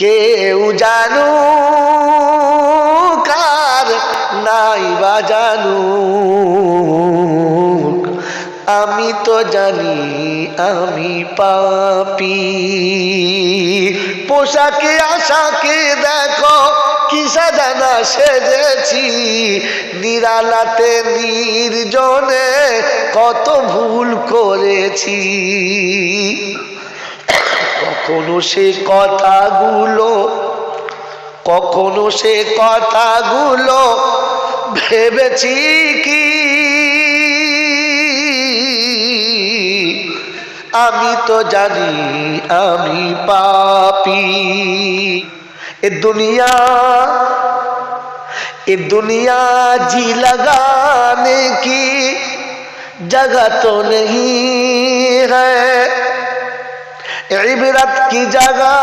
কেউ জানু কার নাই বা জানু। আমি তো জানি আমি পাপি। পোশাকে, আশাকে দেখো, কি সাজানা সেজেছি। নিরালাতে, নির্জনে কত ভুল করেছি। কখনো সে কথাগুলো, কখনো সে কথাগুলো ভেবেছি কি? আমি তো জানি আমি পাপি। এ দুনিয়া এ দুনিয়া জি লাগানে কি? জগা তো নেই হ্যাঁ। عبرت কি جگہ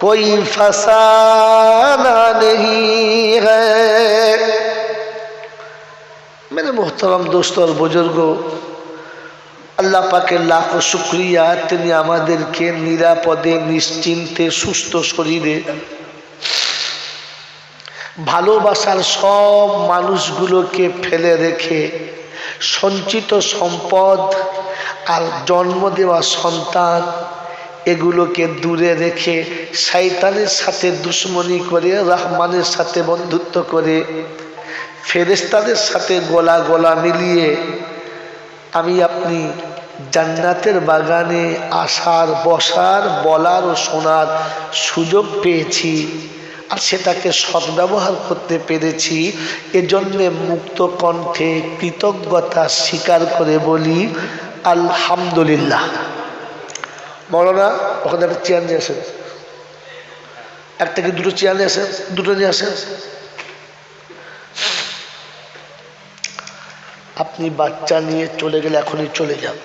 কই کوئی فسانہ نہیں ہے میرے محترم আল্লাহ পাকে লাখো শুক্রিয়া, তিনি আমাদেরকে নিরাপদে, নিশ্চিন্তে, সুস্থ শরীরে ভালোবাসার সব মানুষগুলোকে ফেলে রেখে সঞ্চিত সম্পদ আর জন্ম দেওয়া সন্তান এগুলোকে দূরে রেখে শয়তানের সাথে দুশ্মনী করে, রহমানের সাথে বন্ধুত্ব করে ফেরেস্তাদের সাথে গলা গলা মিলিয়ে আমি আপনি জান্নাতের বাগানে আসার, বসার, বলার ও শোনার সুযোগ পেয়েছি আর সেটাকে সদ্ব্যবহার করতে পেরেছি। এজন্যে মুক্ত কণ্ঠে কৃতজ্ঞতা স্বীকার করে বলি আলহামদুলিল্লাহ। মরনা ওখানে একটা চেয়ার নিয়ে আসেন। একটা কি দুটো চেয়ার নিয়ে আসেন, দুটো নিয়ে আসেন। আপনি বাচ্চা নিয়ে চলে গেলে এখনই চলে যান।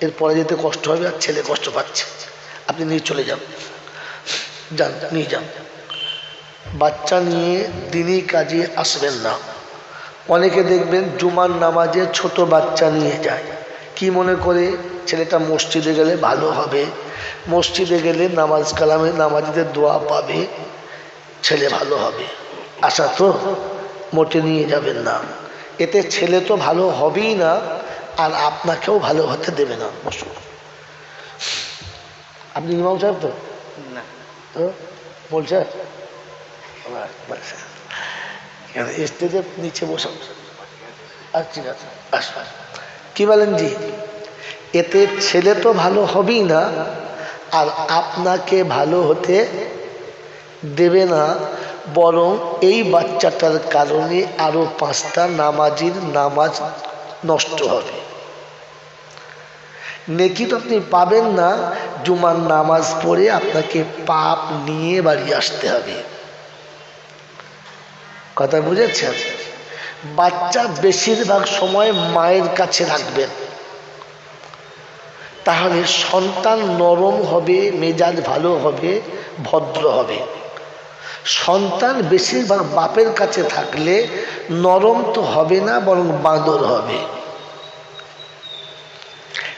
এরপরে যেতে কষ্ট হবে আর ছেলে কষ্ট পাচ্ছে। আপনি নিয়ে চলে যান। যান, নিয়ে যান। বাচ্চা নিয়ে দিনই কাজে আসবেন না। অনেকে দেখবেন জুমার নামাজে ছোট বাচ্চা নিয়ে যায়। কি মনে করে ছেলেটা মসজিদে গেলে ভালো হবে? মসজিদে গেলে নামাজ কালামে নামাজিদের দোয়া পাবে ছেলে ভালো হবে। আশা তো মোটে নিয়ে যাবেন না। এতে ছেলে তো ভালো হবেই না আর আপনাকেও ভালো হতে দেবে না। বসুন আপনি ইমাম সাহেব তো? না। তো? বলছে স্টেজের নিচে বসে আচ্ছা ঠিক আছে। আসুন। কি বলেন জি? এতে ছেলে তো ভালো হবেই না, আর আপনাকে ভালো হতে দেবে না, বরং এই বাচ্চাটার কারণে আরও পাঁচটা নামাজির নামাজ নষ্ট হবে। নেকি তো আপনি পাবেন না, জুমার নামাজ পড়ে আপনাকে পাপ নিয়ে বাড়ি আসতে হবে। কথা বুঝেছেন? বাচ্চা বেশিরভাগ সময় মায়ের কাছে রাখবেন তাহলে সন্তান নরম হবে, মেজাজ ভালো হবে, ভদ্র হবে। সন্তান বেশিরভাগ বাপের কাছে থাকলে নরম তো হবে না, বরং বাঁদর হবে।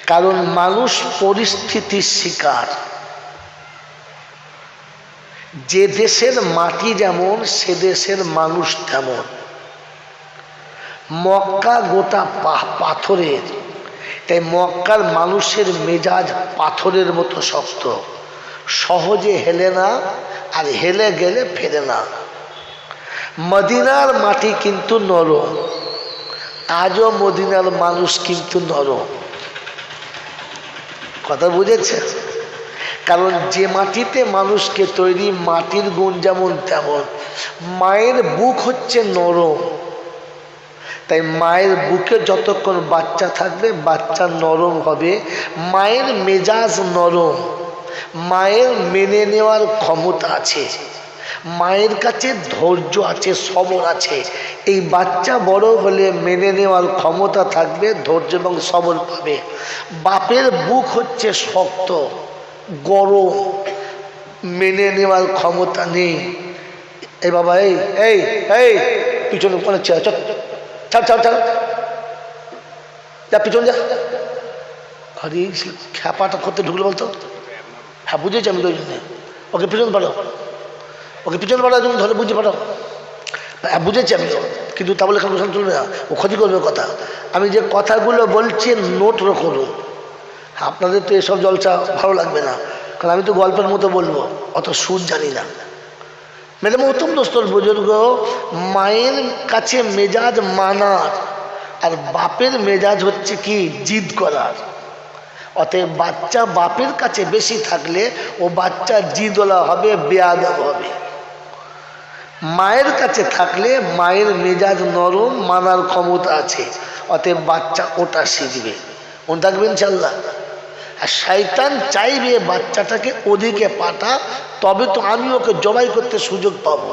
কারণ মানুষ পরিস্থিতির শিকার। যে দেশের মাটি যেমন, সে দেশের মানুষ তেমন। মক্কা গোটা পাথরের। তাই মক্কার মানুষের মেজাজ পাথরের মতো শক্ত। সহজে হেলে না, আর হেলে গেলে ফেরে না। মদিনার মাটি কিন্তু নরম। আজও মদিনার মানুষ কিন্তু নরম। কথা বুঝেছে? কারণ যে মাটিতে মানুষকে তৈরি, মাটির গুণ যেমন তেমন। মায়ের বুক হচ্ছে নরম। তাই মায়ের বুকে যতক্ষণ বাচ্চা থাকবে, বাচ্চা নরম হবে। মায়ের মেজাজ নরম। মায়ের মেনে নেওয়ার ক্ষমতা আছে। মায়ের কাছে ধৈর্য আছে, সবর আছে। এই বাচ্চা বড় হলে মেনে নেওয়ার ক্ষমতা থাকবে, ধৈর্য এবং সবর পাবে। বাপের বুক হচ্ছে শক্ত, গরম। মেনে নেওয়ার ক্ষমতা নেই। এই বাবা, এই এই এই, পিছনে কোনো চল। ছাড় ছাড় ছাড় যা, পিছন যা। আরে খ্যাপাটা করতে ঢুকলো বলতো। হ্যাঁ বুঝেছি আমি ওই জন্যে। ওকে পিছন পাঠাও। ওকে পিছন পাঠাও, তুমি ধরে বুঝে পাঠাও। হ্যাঁ বুঝেছি আমি কিন্তু তা বলে কেন চলবে না। ও ক্ষতি করবে কথা। আমি যে কথাগুলো বলছি, নোট করুন আপনাদের তো এসব জলসা ভালো লাগবে না। কারণ আমি তো গল্পের মতো বলব। অত সুর জানি না। মেরে মহতম দোস্তর বুজুর্গ, মায়ের কাছে মেজাজ মানার আর বাপের মেজাজ হচ্ছে কি? জিদ করার। অতএব বাচ্চা বাপের কাছে বেশি থাকলে ও বাচ্চা জিদলা হবে, বেয়াদব হবে। মায়ের কাছে থাকলে মায়ের মেজাজ নরম মানার ক্ষমতা আছে। অতএব বাচ্চা ওটা শিখবে। মনে থাকবে ইনশাল্লাহ আর শয়তান চাইবে বাচ্চাটাকে ওদিকে পাঠা, তবে তো আমি ওকে জবাই করতে সুযোগ পাবো।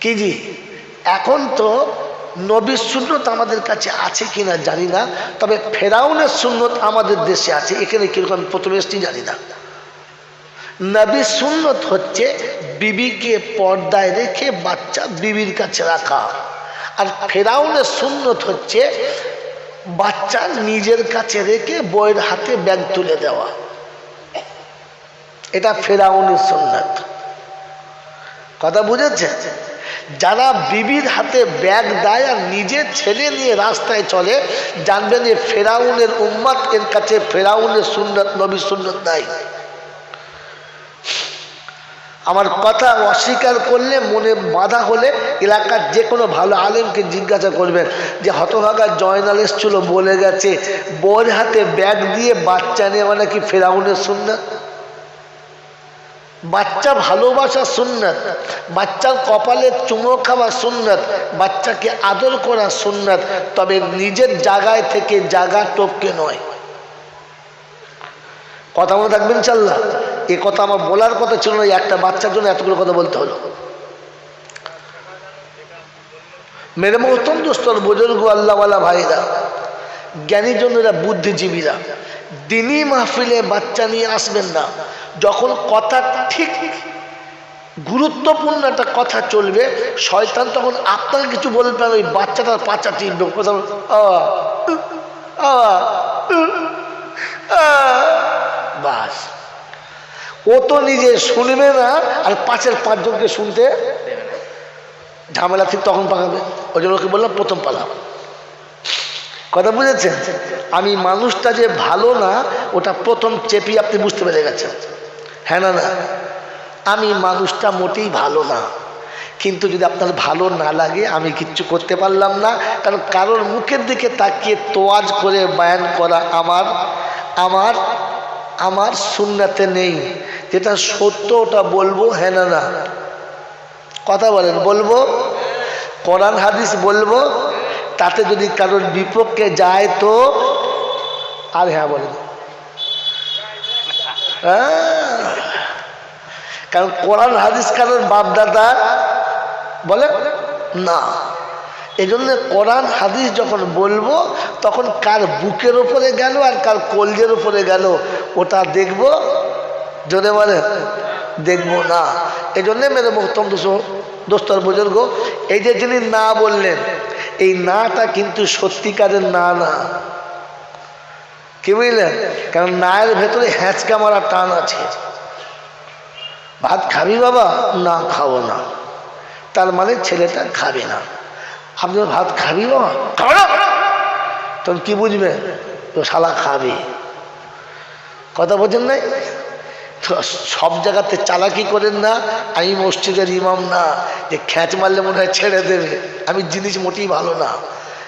কি জি? এখন তো নবীর সুন্নত আমাদের কাছে আছে কিনা জানি না, তবে ফেরাউনের সুন্নত আমাদের দেশে আছে। এখানে কীরকম প্রথমে এসছি জানি না। নবী সুন্নত হচ্ছে বিবিকে পর্দায় রেখে বাচ্চা বিবির কাছে রাখা। আর ফেরাউনের সুন্নত হচ্ছে বাচ্চা নিজের কাছে রেখে বইয়ের হাতে ব্যাগ তুলে দেওয়া। এটা ফেরাউনের সন্ন্যাত কথা বুঝেছে যারা বিবির হাতে ব্যাগ দেয় আর নিজে ছেলে নিয়ে রাস্তায় চলে, জানবেন যে ফেরাউনের উম্মাদ এর কাছে ফেরাউনের সুন্নত নবী সুন্নত নাই। আমার কথা অস্বীকার করলে, মনে বাধা হলে এলাকার যে কোনো ভালো আলেমকে জিজ্ঞাসা করবেন যে, হতভাগা জয়নাল এসছিল বলে গেছে বইয়ের হাতে ব্যাগ দিয়ে বাচ্চা নেওয়া নাকি ফেরাউনের সুন্নাত? বাচ্চা ভালোবাসা সুন্নাত, বাচ্চার কপালে চুমো খাওয়া সুন্নাত, বাচ্চাকে আদর করা সুন্নাত, তবে নিজের জায়গায় থেকে জায়গা টপকে নয়। কথা মনে থাকবেন চাল্লা এ কথা আমার বলার কথা ছিল না একটা বাচ্চার জন্য এতগুলো কথা বলতে হলো। মেরে মহতম দোস্তর বুজুর্গ আল্লাহওয়ালা ভাইরা জ্ঞানীজনেরা বুদ্ধিজীবীরা। দিনই মাহফিলে বাচ্চা নিয়ে আসবেন না। যখন কথা ঠিক, গুরুত্বপূর্ণ একটা কথা চলবে, শয়তান তখন আপনাকে কিছু বলবে না, ওই বাচ্চাটার পাচা টিপবে কথা বাস ও তো নিজে শুনবে না, আর পাঁচের পাঁচজনকে শুনতে ঝামেলা ঠিক তখন পাকাবে। ওই জন্য ওকে বললাম, প্রথম পালাম কথা বুঝেছেন? আমি মানুষটা যে ভালো না, ওটা প্রথম চেপি আপনি বুঝতে পেরে গেছেন। হ্যাঁ না না। আমি মানুষটা মোটেই ভালো না। কিন্তু যদি আপনার ভালো না লাগে, আমি কিচ্ছু করতে পারলাম না। কারণ কারোর মুখের দিকে তাকিয়ে তোয়াজ করে বায়ান করা আমার আমার আমার সুন্নাতে নেই। যেটা সত্য, ওটা বলব হ্যাঁ না কথা বলেন, বলব? কোরআন, হাদিস বলব? তাতে যদি কারোর বিপক্ষে যায় তো? আর হ্যাঁ বলেন। হ্যাঁ। কারণ কোরআন, হাদিস কারোর বাপদাদা বলে? না। এই কোরআন, হাদিস যখন বলব, তখন কার বুকের ওপরে গেল আর কার কলজের ওপরে গেল, ওটা দেখব, জোরে বলে দেখব না। এই জন্যে মেরে মোহতম দোস্তর বুজুর্গ, এই যে যিনি না বললেন, এই নাটা কিন্তু সত্যিকারের না না। কি বুঝলেন? কারণ নায়ের ভেতরে হ্যাঁচকা মারা টান আছে। ভাত খাবি বাবা? না, খাব না। তার মানে ছেলেটা খাবে না। আপনি ভাত খাবি না তখন কি বুঝবে তো শালা খাবে কথা বলছেন নাই সব জায়গাতে চালাকি করেন না আমি মসজিদের ইমাম না যে খ্যাচ মারলে মনে হয় ছেড়ে দেবে। আমি জিনিস মোটেই ভালো না।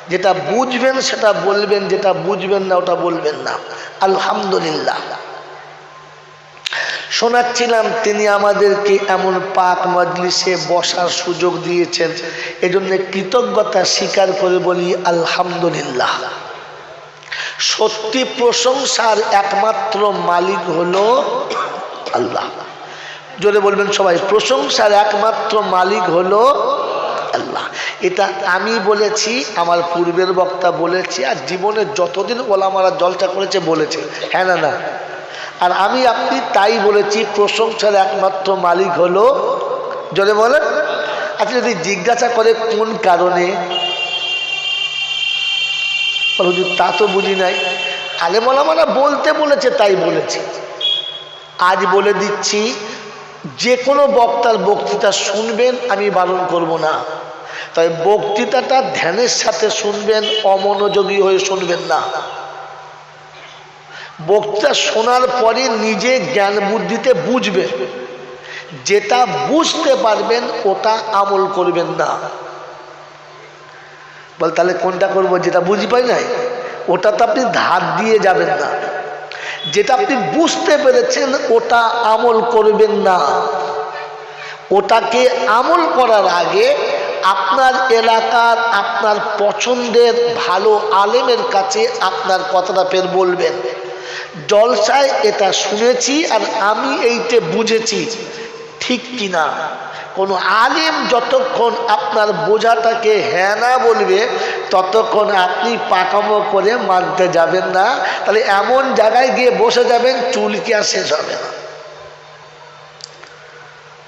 যেটা বুঝবেন, সেটা বলবেন, যেটা বুঝবেন না, ওটা বলবেন না। আলহামদুলিল্লাহ। শোনাচ্ছিলাম, তিনি আমাদেরকে এমন পাক মজলিসে বসার সুযোগ দিয়েছেন। এজন্য কৃতজ্ঞতা স্বীকার করে বলি, আলহামদুলিল্লাহ। সত্যি প্রশংসার একমাত্র মালিক হলো আল্লাহ। জোরে বলবেন সবাই, প্রশংসার একমাত্র মালিক হলো আল্লাহ। এটা আমি বলেছি, আমার পূর্বের বক্তা বলেছি, আর জীবনে যতদিন ওলামারা জলটা করেছে বলেছে। হ্যাঁ না না? আর আমি আপনি তাই বলেছি, প্রশংসার একমাত্র মালিক হলো, জোরে বলেন। আচ্ছা যদি জিজ্ঞাসা করে কোন কারণে তা তো বুঝি নাই। আলেমলামারা বলতে বলেছে, তাই বলেছে। আজ বলে দিচ্ছি, যে কোনো বক্তার বক্তৃতা শুনবেন, আমি বারণ করব না। তবে বক্তৃতাটা ধ্যানের সাথে শুনবেন, অমনোযোগী হয়ে শুনবেন না। বক্তৃতা শোনার পরে নিজে জ্ঞান বুদ্ধিতে বুঝবে। যেটা বুঝতে পারবেন, ওটা আমল করবেন না। বল, তাহলে কোনটা করব? যেটা বুঝি পাই নাই, ওটা তো আপনি ধার দিয়ে যাবেন না। যেটা আপনি বুঝতে পেরেছেন, ওটা আমল করবেন না। ওটাকে আমল করার আগে আপনার এলাকার, আপনার পছন্দের ভালো আলেমের কাছে আপনার কথাটা ফের বলবেন। জলসায় এটা শুনেছি আর আমি এইটে বুঝেছি, ঠিক কিনা? কোনো আলিম যতক্ষণ আপনার বোঝাটাকে হ্যাঁ না বলবে, ততক্ষণ আপনি পাকামো করে মানতে যাবেন না। তাহলে এমন জায়গায় গিয়ে বসে যাবেন চুলকি আর শেষ হবে না।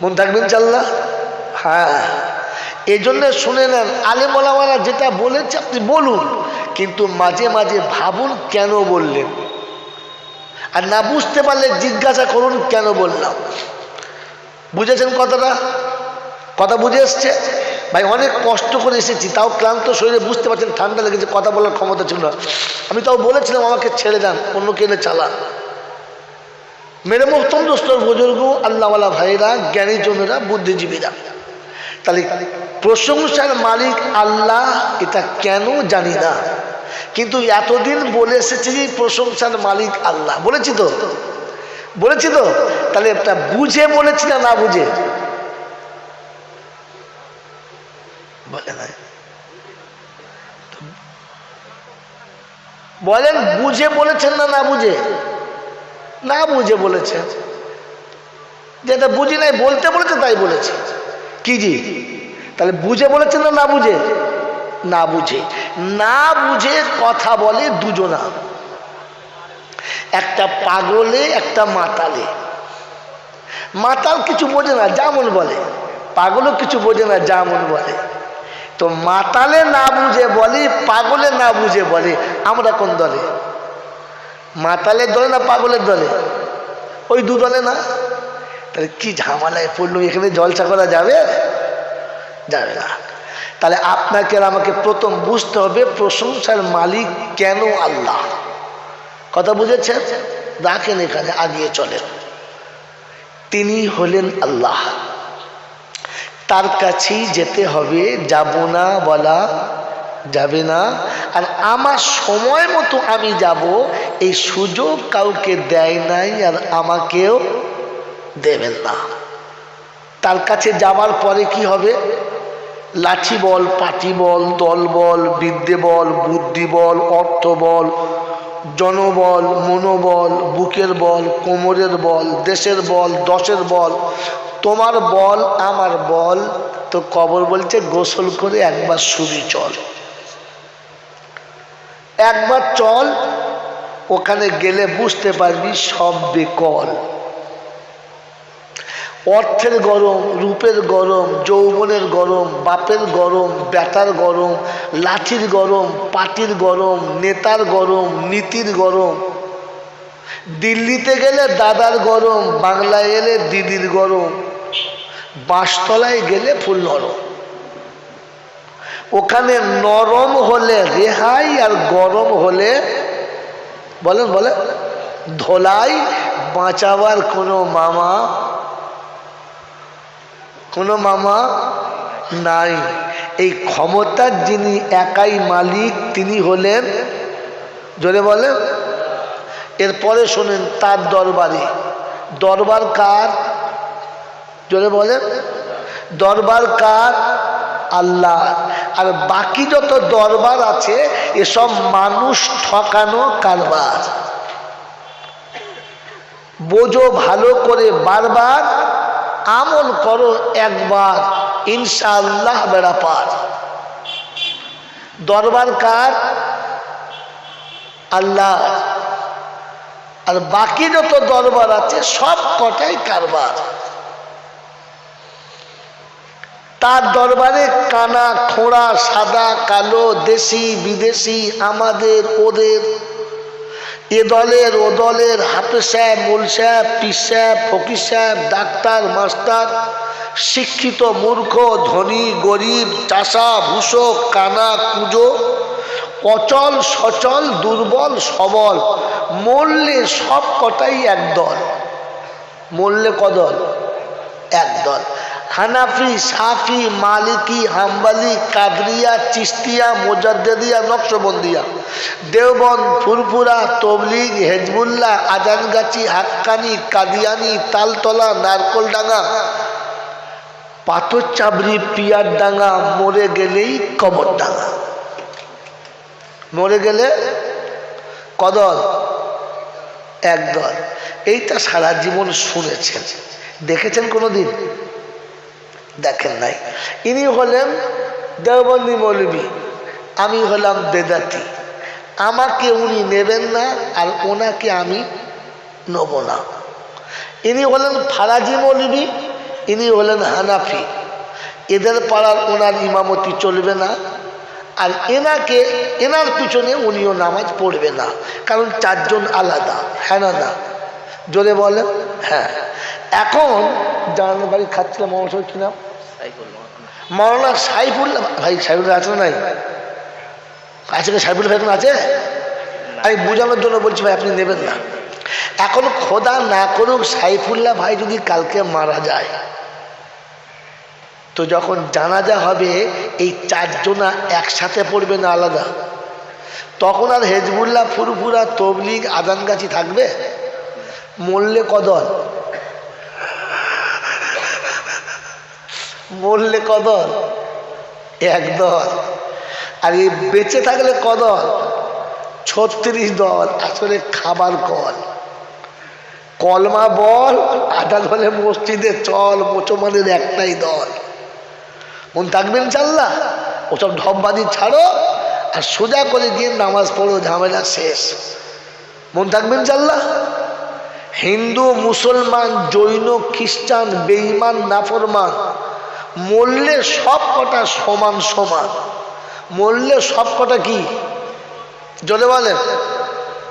মন থাকবেন চাল্লা হ্যাঁ। এই জন্য শুনে নেন আলেম ওলামারা যেটা বলেছে আপনি বলুন, কিন্তু মাঝে মাঝে ভাবুন কেন বললেন? আর না বুঝতে পারলে জিজ্ঞাসা করুন, কেন বললাম? বুঝেছেন কথাটা? কথা বুঝে এসছে? ভাই, অনেক কষ্ট করে এসেছি, তাও ক্লান্ত শরীরে বুঝতে পারছেন, ঠান্ডা লেগেছে, কথা বলার ক্ষমতা ছিল না। আমি তাও বলেছিলাম, আমাকে ছেড়ে দেন, অন্য কেনে চালান। মেরে মোহতম দোস্তর বুজুর্গ, আল্লাহওয়ালা ভাইরা জ্ঞানী জনেরা, বুদ্ধিজীবীরা। তাহলে প্রশংসার মালিক, আল্লাহ, এটা কেন জানি না। কিন্তু এতদিন বলে এসেছি যে প্রশংসার মালিক আল্লাহ। বলেছি তো? বলেছি তো? তাহলে একটা বুঝে বলেছি না না বুঝে? বলে না বলেন, বুঝে বলেছেন না না বুঝে? না বুঝে বলেছেন। যেটা বুঝি নাই, বলতে বলেছে তাই বলেছে। কি জি? তাহলে বুঝে বলেছেন না না বুঝে? না বুঝে। না বুঝে কথা বলে দুজনা। একটা পাগলে, একটা মাতালে। মাতাল কিছু বোঝে না যেমন বলে। পাগলও কিছু বোঝে না যেমন বলে। তো মাতালে না বুঝে বলে, পাগলে না বুঝে বলে, আমরা কোন দলে? মাতালের দলে না পাগলের দলে? ওই দু দলে না? তাহলে কি ঝামেলায় পড়ল? এখানে জলসা করা যাবে? যাবে না। তাহলে আপনাকে আর আমাকে প্রথম বুঝতে হবে প্রশংসার মালিক কেন আল্লাহ? কথা বুঝেছেন? রাখেন এখানে, আগিয়ে চলেন। তিনি হলেন আল্লাহ। তার কাছেই যেতে হবে, যাব না, বলা যাবে না। আর আমার সময় মতো আমি যাব, এই সুযোগ কাউকে দেয় নাই আর আমাকেও দেবেন না। তার কাছে যাওয়ার পরে কি হবে? লাঠি বল, পাটি বল, দল বল, বিদ্যে বল, বুদ্ধি বল, অর্থ বল, জনবল, মনোবল, বুকের বল, কোমরের বল, দেশের বল, দশের বল, তোমার বল, আমার বল, তো কবর বলছে গোসল করে একবার শুবি চল। একবার চল, ওখানে গেলে বুঝতে পারবি সব বেকল। অর্থের গরম, রূপের গরম, যৌবনের গরম, বাপের গরম ব্যাটার গরম, লাঠির গরম, পাটির গরম, নেতার গরম, নীতির গরম। দিল্লিতে গেলে দাদার গরম, বাংলায় এলে দিদির গরম। বাঁশতলায় গেলে ফুল নরম ওখানে নরম হলে রেহাই আর গরম হলে, বলেন বলে ধোলাই, বাঁচাবার কোনো মামা কোনো মামা নাই। এই ক্ষমতার যিনি একাই মালিক, তিনি হলেন, জোরে বলেন, এরপরে শোনেন, তার দরবারে। দরবার কার? জোরে বলেন, দরবার কার? আল্লাহ। আর বাকি যত দরবার আছে, এসব মানুষ ঠকানো কারবার। বোঝো ভালো করে, বারবার আমল করো একবার, ইনশাআল্লাহ বেড়া পার। দরবার কার? আল্লাহ। আর বাকি যত দরবার আছে, সব কটাই কারবার। তার দরবারে কানা, খোঁড়া, সাদা, কালো, দেশি, বিদেশি, আমাদের, ওদের এ দলের, ও দলের হাফেজ সাহেব মোল সাহেব পিস সাহেব ফকির সাহেব ডাক্তার, মাস্টার, শিক্ষিত মূর্খ, ধনী, গরিব, চাষা, ভূষক, কানা, কুজো, অচল, সচল, দুর্বল, সবল, মরলে সব কটাই একদল মরলে কদল? একদল হানাফি, সাফি, মালিকি, হাম্বালি, কাদরিয়া চিস্তিয়া মোজাদ্দিয়া নকশবন্দিয়া দেওবন ফুরফুরা, তবলিগ, হেজবুল্লাহ, আজানগাছি, হাক্কানি, কাদিয়ানি, তালতলা, নারকলডাঙ্গা পাথর চাবড়ি পিয়ার ডাঙ্গা মরে গেলেই কবর ডাঙ্গা মরে গেলে কদল? একদল। এইটা সারা জীবন শুনেছেন। দেখেছেন কোনোদিন? দেখেন নাই। ইনি হলেন দেওবন্দি মৌলবী, আমি হলাম বেদাতি। আমাকে উনি নেবেন না, আর ওনাকে আমি নেব না। ইনি হলেন ফারাজি মৌলবী, ইনি হলেন হানাফি। এদের পাড়ার ওনার ইমামতি চলবে না, আর এনাকে, এনার পিছনে উনিও নামাজ পড়বে না, কারণ চারজন আলাদা হ্যাঁ না না? জোরে বলেন? হ্যাঁ। এখন জানানোর বাড়ি খাচ্ছিলাম মহাশয় কি নাম? মৌলানা সাইফুল্লাহ ভাই সাইফুল্লাহ আছে নাই? আছে কি সাইফুল্লাহ ভাই আছে? আমি বোঝানোর জন্য বলছি ভাই, আপনি নেবেন না। এখন খোদা না করুক, সাইফুল্লাহ ভাই যদি কালকে মারা যায়, তো যখন জানাজা হবে, এই চারজনা একসাথে পড়বে না আলাদা? তখন আর হেজবুল্লাহ ফুরফুরা তবলিগ আদানগাছি থাকবে? মরলে কদল মরলে কদর? এক দল। আর এই বেঁচে থাকলে কদল ছত্রিশ দল। আসলে খাবার কল। কলমা বল, আধা দলে মসজিদে চল, মুসলমানের একটাই দল। মন থাকবেন চাল্লা ওসব ঢপবাজি ছাড়ো আর সোজা করে গিয়ে নামাজ পড়ো, ঝামেলা শেষ। মন থাকবেন চাল্লা হিন্দু, মুসলমান, জৈন, খ্রিস্টান বেইমান নাফরমান মরলে সব কটা সমান সমান। মরলে সব কটা কি? জলে বলেন।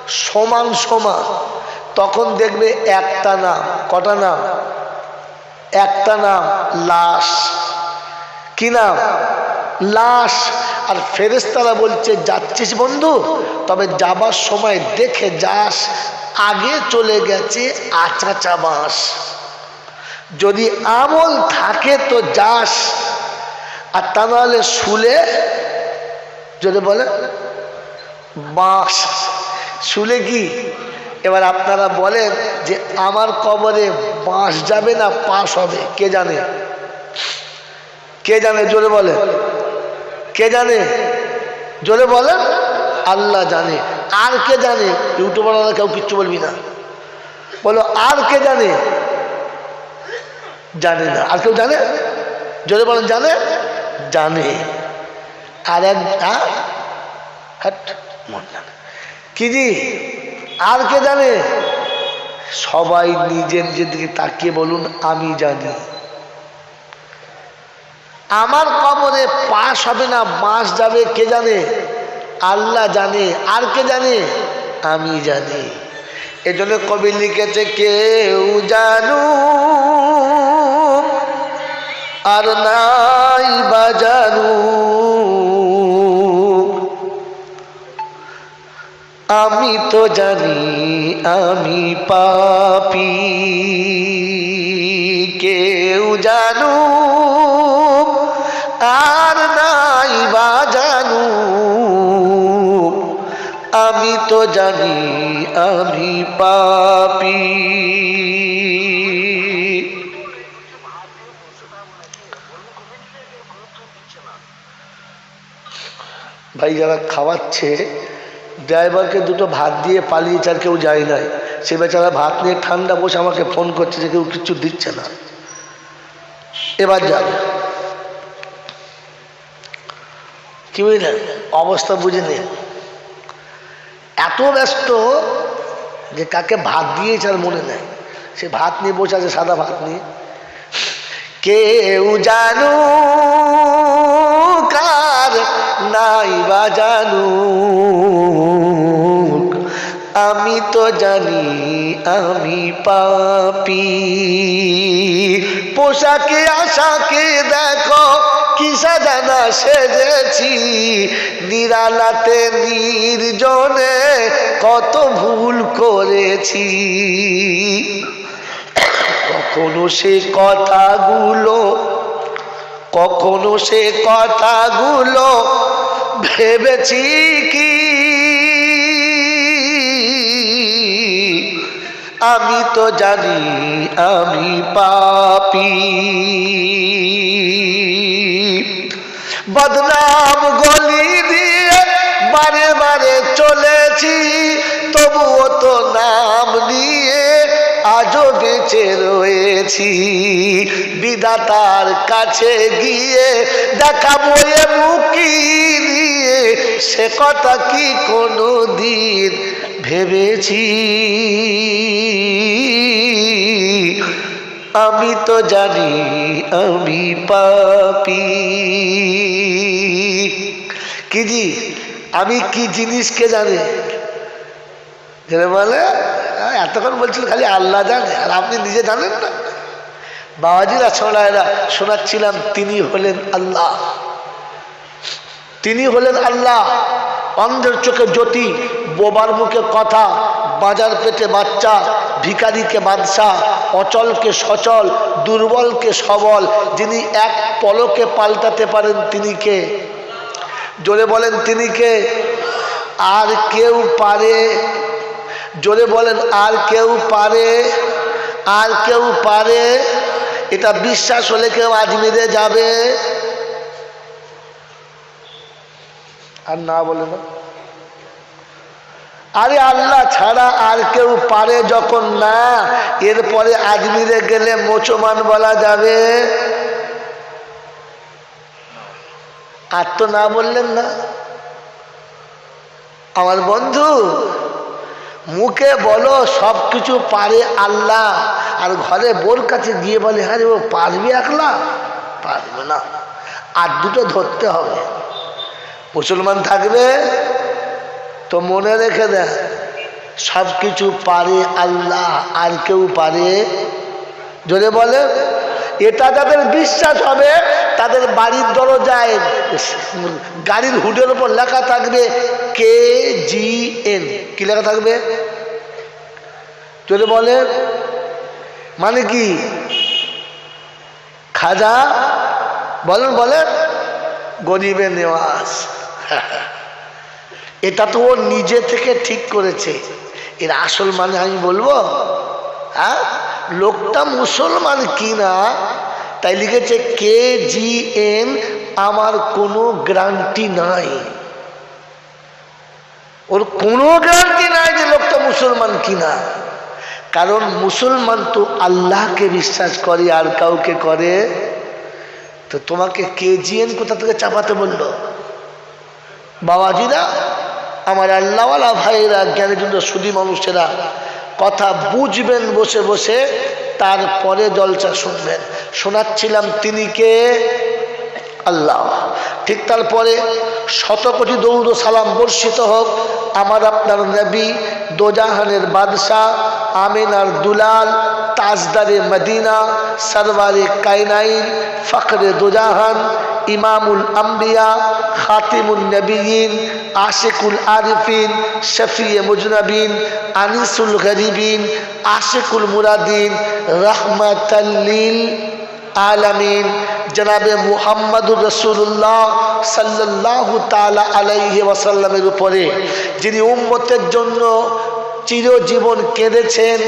সমান সমান। তখন দেখবে একটা নাম, কটা নাম? একটা নাম, লাশ। কি নাম? লাশ। আর ফেরেস্তারা বলছে, যাচ্ছিস বন্ধু? তবে যাবার সময় দেখে যাস, আগে চলে গেছে আচাচা বাঁশ। যদি আমল থাকে তো যাস, আর তা নাহলে শুলে, যদি বলে বাঁশ শুলে কি? এবার আপনারা বলেন যে আমার কবরে বাঁশ যাবে না পাশ হবে, কে জানে? কে জানে? জোরে বলে। কে জানে? জোরে বলে, আল্লাহ জানে। আর কে জানে? ইউটিউবাররা কেউ কিচ্ছু বলবি না। বলো, আর কে জানে? জানে না। আর কেউ জানে? জোরে বলেন জানে? জানে। আর এক হ্যাঁ? হাট, মন জানে। কি জি আর কে জানে? সবাই নিজের নিজের দিকে তাকিয়ে বলুন আমি জানি। আমার কবরে পাশ হবে না বাঁশ যাবে কে জানে? আল্লাহ জানে। আর কে জানে? আমি জানি। এজন্য কবি লিখেছে কেউ জানু আর নাই বাজানু আমি তো জানি আমি পাপি, কেউ জানু আর নাই বা জানু আমি তো জানি আমি পাপি। ভাই যারা খাওয়াচ্ছে, ড্রাইভারকে দুটো ভাত দিয়ে পালিয়েছে আর কেউ যায় নাই। সে বেচারা ভাত নিয়ে ঠান্ডা বসে আমাকে ফোন করছে যে কেউ কিছু দিচ্ছে না। এবার যাবে কি বুঝলেন? অবস্থা বুঝে নিন। এত ব্যস্ত যে কাকে ভাত দিয়েছে আর মনে নেই। সে ভাত নিয়ে বসে আছে, সাদা ভাত নিয়ে। কেউ জানু কার নাই বা জানু আমি তো জানি আমি পাপি। পোশাকে, আশাকে দেখো, কি সাজানা সেজেছি। নিরালাতে, নির্জনে কত ভুল করেছি। কখনো সে কথাগুলো, কখনো সে কথাগুলো ভেবেছি কি? আমি তো জানি আমি পাপি। বদনাম গলি দিয়ে বারে বারে চলেছি, তবুও তো নাম নিয়ে আজও বেঁচে রয়েছি। বিদাতার কাছে গিয়ে দেখাবো এ মুখি সে কথা কি কোনো দিন ভেবেছি? আমি তো জানি আমি পাপি। কি জি? আমি কি জিনিসকে জানি? জেনে বলে, এতক্ষণ বলছিল খালি আল্লাহ জানে, আর আপনি নিজে জানেন না। বাবাজিরা ছোড়ায়রা শোনাচ্ছিলাম, তিনি হলেন আল্লাহ। তিনি হলেন আল্লাহ। অন্ধের চোখে জ্যোতি, বোবার মুখে কথা, বাজার পেটে বাচ্চা ভিকারিকে বাদশাহ, অচলকে সচল, দুর্বলকে সবল। যিনি এক পলকে পাল্টাতে পারেন তিনি কে? জোরে বলেন তিনি কে? আর কেউ পারে? জোরে বলেন, আর কেউ পারে? আর কেউ পারে? এটা বিশ্বাস হলে কেউ আজমিরে যাবে। আর না বলে না। আরে আল্লাহ ছাড়া আর কেউ পারে যখন না, এরপরে আজমিরে গেলে মোচমান বলা যাবে। আর তো না বললেন না। আমার বন্ধু, মুখে বলো সব কিছু পারে আল্লাহ, আর ঘরে বোর কাছে গিয়ে বলে হ্যাঁ ও পারবি একলা? পারবে না। আর দুটো ধরতে হবে। মুসলমান থাকবে তো মনে রেখে দেয় সব কিছু পারে আল্লাহ, আর কেউ পারে। যদি বলে, এটা যাদের বিশ্বাস হবে, তাদের বাড়ির দরজায় গাড়ির হুডের উপর লেখা থাকবে কে জি এন। কি লেখা থাকবে? যদি বলে মানে কি? খাজা, বলেন বলেন গরিবে নেওয়াজ। এটা তো ও নিজে থেকে ঠিক করেছে। এর আসল মানে আমি বলব হ্যাঁ? লোকটা মুসলমান কিনা, তাই লিখেছে কে জি এন আমার কোনো গ্যারান্টি নাই। ওর কোনো গ্যারান্টি নাই যে লোকটা মুসলমান কিনা। কারণ মুসলমান তো আল্লাহকে বিশ্বাস করে, আর কাউকে করে। তো তোমাকে কে জিএন কোথা থেকে চাপাতে বলল? বাবাজিরা, আমার আল্লাহওয়ালা ভাইয়েরা জ্ঞানীজন্য সুদী মানুষেরা, কথা বুঝবেন, বসে বসে, তারপরে জলসা শুনবেন। শোনাচ্ছিলাম তিনি কে? আল্লাহ। ঠিক তারপরে শত কোটি দৌড় সালাম বর্ষিত হোক, আমার আপনার নবী দোজাহানের বাদশাহ আমিনার দুলাল, তাজদারে মদিনা, সরওয়ারে কাইনাইন, ফখরে দোজাহান ইমামুল আম্বিয়া খাতিমুল নবীন, আশেকুল আরিফিন, শফিয়ে মুজনবিন, আনিসুল গরিবিন, আশেকুল মুরাদিন রহমতাল্লিল আলামিন। জনাবে মুহাম্মদুর রসুল্লাহ সাল্লাহ তালা আলাইহি ওয়াসাল্লামের উপরে, যিনি উম্মতের জন্য চিরজীবন কেঁদেছেন,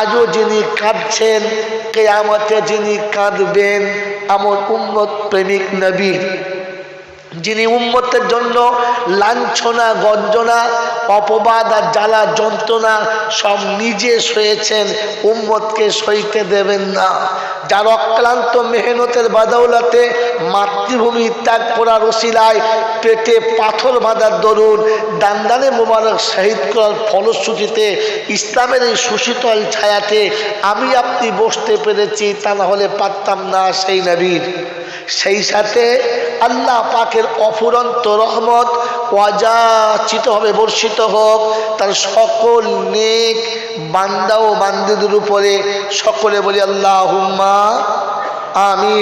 আজও যিনি কাঁদছেন, কেয়ামতে যিনি কাঁদবেন। আমার উম্মত প্রেমিক নবী। যিনি উম্মতের জন্য লাঞ্ছনা, গঞ্জনা, অপবাদ আর জ্বালা, যন্ত্রণা সব নিজে সয়েছেন, উম্মতকে সইতে দেবেন না। যার অক্লান্ত মেহনতের বাদৌলাতে মাতৃভূমি ত্যাগ করার ওসিলায় পেটে পাথর বাঁধার দরুন, দান্দানে মোবারক শহীদ করার ফলশ্রুতিতে ইসলামের এই সুশীতল ছায়াতে আমি আপনি বসতে পেরেছি, তা না হলে পারতাম না সেই নবীর। সেই সাথে আল্লাহ পাকের অফুরন্ত রহমত অযাচিত হবে, বর্ষিত হোক। তার সকল নেক বান্দা ও বান্দিদের উপরে সকলে বলি আল্লাহ আমি